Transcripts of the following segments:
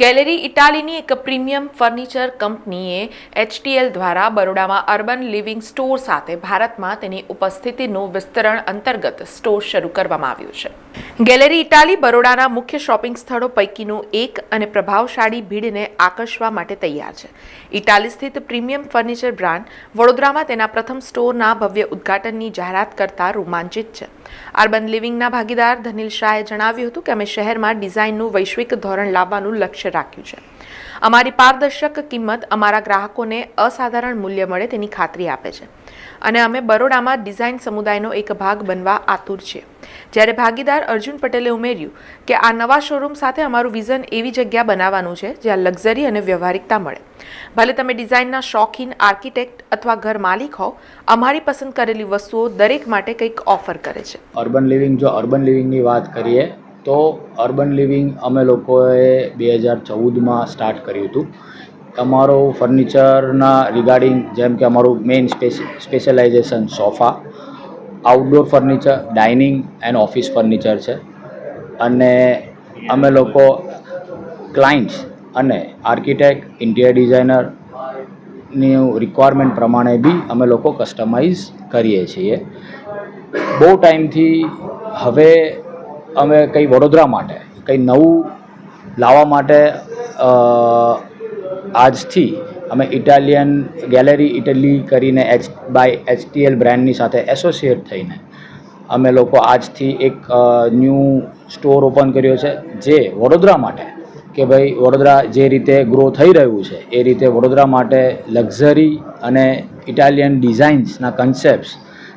Gallery ઇટાલીની એક premium furniture કંપનીએ એચટીએલ દ્વારા બરોડામાં અર્બન લિવિંગ સ્ટોર સાથે ભારતમાં તેની ઉપસ્થિતિનું વિસ્તરણ અંતર્ગત સ્ટોર શરૂ કરવામાં આવ્યું છે. ગેલેરી ઇટાલી બરોડાના મુખ્ય શોપિંગ સ્થળો પૈકીનું એક અને પ્રભાવશાળી ભીડને આકર્ષવા માટે તૈયાર છે. ઇટાલી સ્થિત પ્રીમિયમ ફર્નિચર બ્રાન્ડ વડોદરામાં તેના પ્રથમ સ્ટોરના ભવ્ય ઉદ્ઘાટનની જાહેરાત કરતા રોમાંચિત છે. અર્બન લિવિંગના ભાગીદાર ધનિલ શાહે જણાવ્યું હતું કે અમે શહેરમાં ડિઝાઇનનું વૈશ્વિક ધોરણ લાવવાનું લક્ષ્ય રાખ્યું છે. અમારી પારદર્શક કિંમત અમારા ગ્રાહકોને અસાધારણ મૂલ્ય મળે તેની ખાતરી આપે છે. અને અમે બરોડામાં ડિઝાઇન સમુદાયનો એક ભાગ બનવા આતુર છીએ. જ્યારે ભાગીદાર અર્જુન પટેલે ઉમેર્યું કે આ નવા શોરૂમ સાથે અમારું વિઝન એવી જગ્યા બનાવવાનું છે જ્યાં લક્ઝરી અને વ્યવહારિકતા મળે. ભલે તમે ડિઝાઇનના શોખીન આર્કિટેક્ટ અથવા ઘર માલિક હો અમારી પસંદ કરેલી વસ્તુઓ દરેક માટે કંઈક ઓફર કરે છે. અર્બન લિવિંગ જો અર્બન લિવિંગની વાત કરીએ, તો અર્બન લિવિંગ અમે લોકોએ બે હજાર ચૌદમાં સ્ટાર્ટ કર્યું હતું. અમારું ફર્નિચરના રિગાર્ડિંગ જેમ કે અમારું main specialisation sofa outdoor furniture dining and office furniture છે. અને અમે લોકો ક્લાયન્ટ્સ અને આર્કિટેક્ટ ઇન્ટિરિયર ડિઝાઇનરની રિક્વાયરમેન્ટ પ્રમાણે બી અમે લોકો કસ્ટમાઇઝ કરીએ છીએ. બહુ ટાઈમથી હવે અમે કંઈ વડોદરા માટે, કંઈ નવું લાવવા માટે આજથી અમે ઇટાલિયન ગેલેરી ઇટલી કરીને H by H T L બ્રાન્ડની સાથે એસોસિએટ થઈને અમે લોકો આજથી એક ન્યૂ સ્ટોર ઓપન કર્યો છે, જે વડોદરા માટે, કે ભાઈ વડોદરા જે રીતે ગ્રો થઈ રહ્યું છે, એ રીતે વડોદરા માટે લક્ઝરી અને ઇટાલિયન ડિઝાઇન્સના કન્સેપ્ટ્સ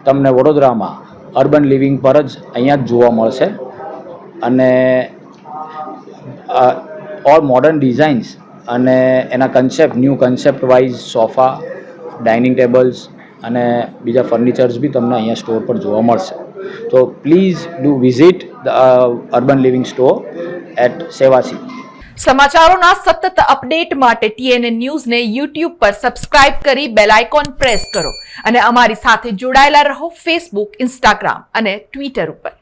તમને વડોદરામાં અર્બન લિવિંગ પર જ અહીંયા જ જોવા મળશે. અને ઓલ મોડર્ન ડિઝાઇન્સ અને એના concept new concept wise sofa dining tables અને બીજા ફર્નિચર્સ બી તમને અહીંયા સ્ટોર પર જોવા મળશે. તો please do visit the Urban Living store at Sevasi સમાચારોના સતત અપડેટ માટે ટીએનએ ન્યૂઝને યુટ્યુબ પર સબસ્ક્રાઇબ કરી બેલ આઇકોન પ્રેસ કરો અને અમારી સાથે જોડાયેલા રહો ફેસબુક ઇન્સ્ટાગ્રામ અને ટ્વિટર ઉપર.